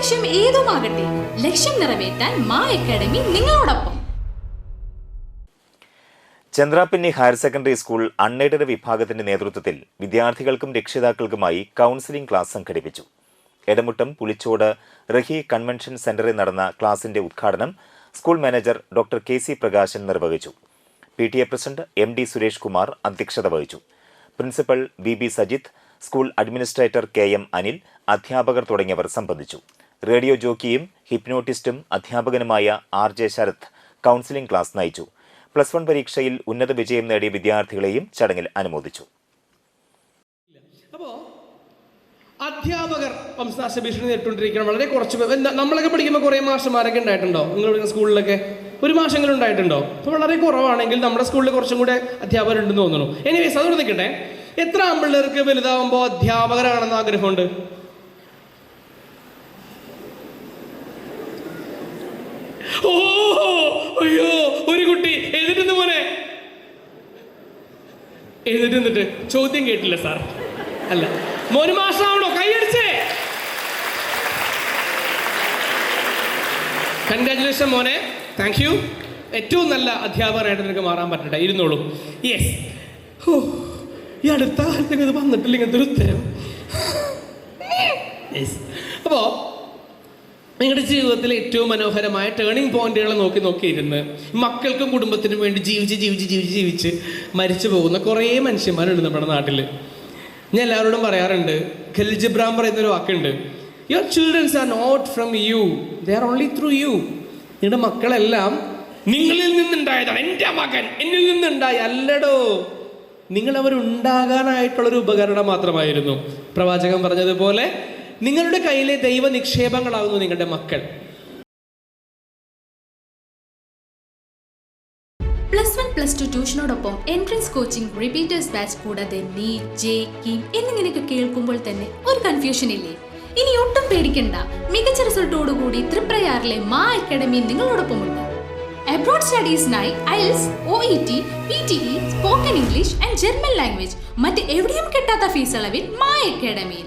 ലക്ഷ്യം ഏതുമാകട്ടെ ലക്ഷ്യം നിറവേറ്റാൻ മാ അക്കാഡമി നിങ്ങളോടൊപ്പം. Chandrapinni higher secondary school unaided വിഭാഗത്തിന്റെ നേതൃത്വത്തിൽ വിദ്യാർത്ഥികൾക്കും രക്ഷിതാക്കൾക്കുമായി കൗൺസിലിംഗ് ക്ലാസ് സംഘടിപ്പിച്ചു. എടമുട്ടം പുലിച്ചോട് റഹി കൺവെൻഷൻ സെന്ററിൽ നടന്ന ക്ലാസിന്റെ ഉദ്ഘാടനം school manager doctor K C Prakashan നിർവഹിച്ചു. P T A president M D Suresh Kumar അധ്യക്ഷത വഹിച്ചു. Principal V B Sajith school administrator K M Anil അധ്യാപകർ തുടങ്ങിയവർ സംബന്ധിച്ചു. റേഡിയോ ജോക്കിയും ഹിപ്നോട്ടിസ്റ്റും അധ്യാപകനുമായ R J Sarath counselling class നയിച്ചു. പ്ലസ് വൺ പരീക്ഷയിൽ ഉന്നത വിജയം നേടിയ വിദ്യാർത്ഥികളെയും ചടങ്ങിൽ അനുമോദിച്ചു. അധ്യാപകർ വംശനാശ ഭീഷണി നേരിട്ടുകൊണ്ടിരിക്കണം വളരെ കുറച്ച് നമ്മളൊക്കെ പഠിക്കുമ്പോൾ കുറേ മാഷന്മാരൊക്കെ ഉണ്ടായിട്ടുണ്ടോ? നിങ്ങൾ പഠിക്കുന്ന സ്കൂളിലൊക്കെ? ഒരു മാഷെങ്കിലും ഉണ്ടായിട്ടുണ്ടോ? അപ്പോൾ വളരെ കുറവാണെങ്കിൽ നമ്മുടെ സ്കൂളിൽ കുറച്ചും കൂടെ അധ്യാപകരുണ്ടെന്ന് തോന്നുന്നു. എനിവേസ് അതുകൊണ്ട് നിൽക്കട്ടെ എത്ര ആമ്പിള്ളേർക്ക് വലുതാവുമ്പോൾ അധ്യാപകരാണെന്ന് ആഗ്രഹമുണ്ട്? ഓ അയ്യോ ഒരു കുട്ടി. എഴുതിട്ട് മോനെ. എഴുതിട്ട് ചോദ്യം കേട്ടില്ല സാർ. അല്ല. മോന് മാസമാണോ കൈയടിച്ചേ കൺഗ്രാചുലേഷൻ മോനെ. താങ്ക് യു ഏറ്റവും നല്ല അധ്യാപകനായിട്ട് നിനക്ക് മാറാൻ പറ്റട്ടെ. ഇരുന്നോളൂ. യെസ് ഈ അടുത്ത കാലത്ത് വന്നിട്ടില്ല ഇങ്ങനത്തെ ഒരു ഉത്തരം. യെസ് അപ്പോൾ നിങ്ങളുടെ ജീവിതത്തിലെ ഏറ്റവും മനോഹരമായ ടേണിംഗ് പോയിന്റുകളെ നോക്കി നോക്കിയിരുന്ന് മക്കൾക്കും കുടുംബത്തിനും വേണ്ടി ജീവിച്ച് ജീവിച്ച് ജീവിച്ച് ജീവിച്ച് മരിച്ചു പോകുന്ന കുറേ മനുഷ്യന്മാരുണ്ട് നമ്മുടെ നാട്ടിൽ ഞാൻ എല്ലാവരോടും പറയാറുണ്ട് ഖലിൽ ജിബ്രാൻ പറയുന്ന ഒരു വാക്കുണ്ട് your childrens are not from you they are only through you നിങ്ങളുടെ മക്കളെല്ലാം നിങ്ങളിൽ നിന്നുണ്ടായതാണ് എന്റെ മകൻ എന്നിൽ നിന്നുണ്ടായ അല്ലടോ. നിങ്ങൾ അവരുണ്ടാകാനായിട്ടുള്ളൊരു ഉപകരണം മാത്രമായിരുന്നു. പ്രവാചകൻ പറഞ്ഞതുപോലെ നിങ്ങളുടെ കയ്യിലെ ദൈവ നിക്ഷേപങ്ങളാകുന്നു നിങ്ങളുടെ മക്കൾ. പ്ലസ് വൺ പ്ലസ് ടു ട്യൂഷനോടൊപ്പം എൻട്രൻസ് കോച്ചിങ് റിപ്പീറ്റേഴ്സ് ബാച്ച് കൂടാതെ നീറ്റ് ജെ കീം എന്നിങ്ങനെയൊക്കെ കേൾക്കുമ്പോൾ തന്നെ ഒരു കൺഫ്യൂഷൻ ഇല്ലേ? ഇനി ഒട്ടും പേടിക്കണ്ട. മികച്ച റിസൾട്ടോടുകൂടി തൃപ്രയാറിലെ മാ അക്കാഡമി നിങ്ങളോടൊപ്പമുണ്ട്. Abroad സ്റ്റഡീസിനായി IELTS O E T P T E spoken English and German language മറ്റ് എവിടെയും കിട്ടാത്ത ഫീസ് അളവിൽ മാ അക്കാഡമിയിൽ